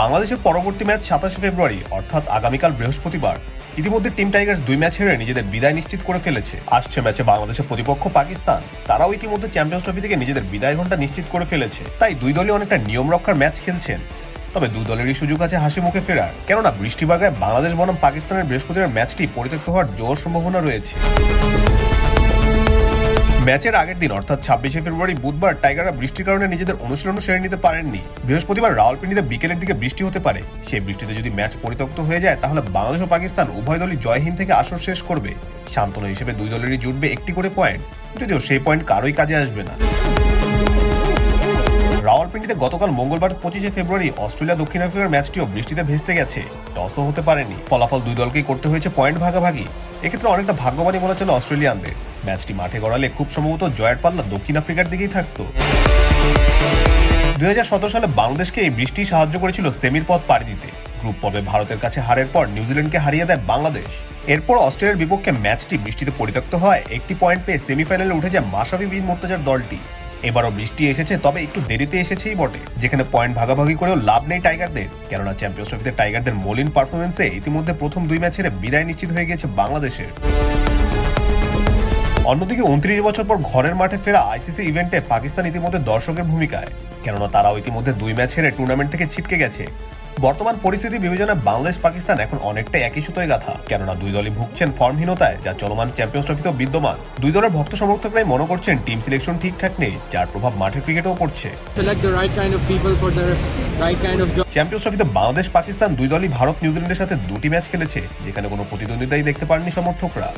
বাংলাদেশের পরবর্তী ম্যাচ সাতাশে ফেব্রুয়ারি, অর্থাৎ আগামীকাল বৃহস্পতিবার। ইতিমধ্যে টিম টাইগার্স দুই ম্যাচ হেরে নিজেদের বিদায় নিশ্চিত করে ফেলেছে। আসছে ম্যাচে বাংলাদেশের প্রতিপক্ষ পাকিস্তান। তারাও ইতিমধ্যে চ্যাম্পিয়ন্স ট্রফি থেকে নিজেদের বিদায় ঘণ্টা নিশ্চিত করে ফেলেছে। তাই দুই দলই অনেকটা নিয়ম রক্ষার ম্যাচ খেলছেন। তবে দু দলেরই সুযোগ আছে হাসি মুখে ফেরার। কেননা বৃষ্টি বাগায় বাংলাদেশ বনাম পাকিস্তানের বৃহস্পতিবার ম্যাচটি পরিত্যক্ত হওয়ার জোর সম্ভাবনা রয়েছে। ম্যাচের আগের দিন, অর্থাৎ ছাব্বিশে ফেব্রুয়ারি বুধবার, টাইগাররা বৃষ্টির কারণে নিজেদের অনুশীলনও সেরে নিতে পারেননি। বৃহস্পতিবার রাওয়ালপিন্ডিতে বিকেলের দিকে বৃষ্টি হতে পারে। সেই বৃষ্টিতে যদি ম্যাচ পরিত্যক্ত হয়ে যায়, তাহলে বাংলাদেশ ও পাকিস্তান উভয় দলই জয়হীন থেকে আসর শেষ করবে। সান্ত্বনা হিসেবে দুই দলেরই জুটবে একটি করে পয়েন্ট। যদিও সেই পয়েন্ট কারোই কাজে আসবে না। রাওয়ালপিন্ডিতে গতকাল মঙ্গলবার পঁচিশে ফেব্রুয়ারি অস্ট্রেলিয়া দক্ষিণ আফ্রিকার ম্যাচটিও বৃষ্টিতে ভেস্তে গেছে। টসও হতে পারেনি। ফলাফল দুই দলকেই করতে হয়েছে পয়েন্ট ভাগাভাগি। এক্ষেত্রে অনেকটা ভাগ্যবানই বলা চলে অস্ট্রেলিয়ানদের। ম্যাচটি মাঠে গড়ালে খুব সম্ভবত জয়ের পাল্লা দক্ষিণ আফ্রিকার দিকেই থাকতো। দুই সালে বাংলাদেশকে এই বৃষ্টি সাহায্য করেছিল সেমির পথ পাড়ি দিতে। গ্রুপ পর্বে ভারতের কাছে হারের পর নিউজিল্যান্ডকে হারিয়ে দেয় বাংলাদেশ। এরপর অস্ট্রেলিয়ার বিপক্ষে ম্যাচটি বৃষ্টিতে পরিত্যক্ত হয় একটি পয়েন্ট পেয়ে সেমিফাইনালে উঠে যায় মাসাবি বিন মোর্তাজার দলটি। এবারও বৃষ্টি এসেছে, তবে একটু দেরিতে এসেছেই বটে, যেখানে পয়েন্ট ভাগাভাগি করেও লাভ নেই টাইগারদের। কেননা চ্যাম্পিয়ন্স ট্রফিতে টাইগারদের মলিন পারফরমেন্সে ইতিমধ্যে প্রথম দুই ম্যাচের বিদায় নিশ্চিত হয়ে গেছে বাংলাদেশের। অন্যদিকে উনত্রিশ বছর পর ঘরের মাঠে ফেরা আইসিসি ইভেন্টে পাকিস্তান ইতিমধ্যে দর্শকের ভূমিকায়। কেননা তারাও ইতিমধ্যে দুই ম্যাচ হেরে টুর্নামেন্ট থেকে ছিটকে গেছে। বর্তমান পরিস্থিতি বিবেচনায় বাংলাদেশ পাকিস্তান এখন অনেকটা একই সুতোয় গাথা। কেননা দুই দলই ভুগছেন ফর্মহীনতায় যা চলমান চ্যাম্পিয়ন্স ট্রফিতেও বিদ্যমান। দুই দলের ভক্ত সমর্থকরাই মনে করছেন টিম সিলেকশন ঠিকঠাক নেই যার প্রভাব মাঠের ক্রিকেটেও পড়ছে. চ্যাম্পিয়ন্স ট্রফিতে বাংলাদেশ পাকিস্তান দুই দলই ভারত নিউজিল্যান্ডের সাথে দুটি ম্যাচ খেলেছে যেখানে কোনো প্রতিদ্বন্দ্বিতাই দেখতে পারেনি সমর্থকরা।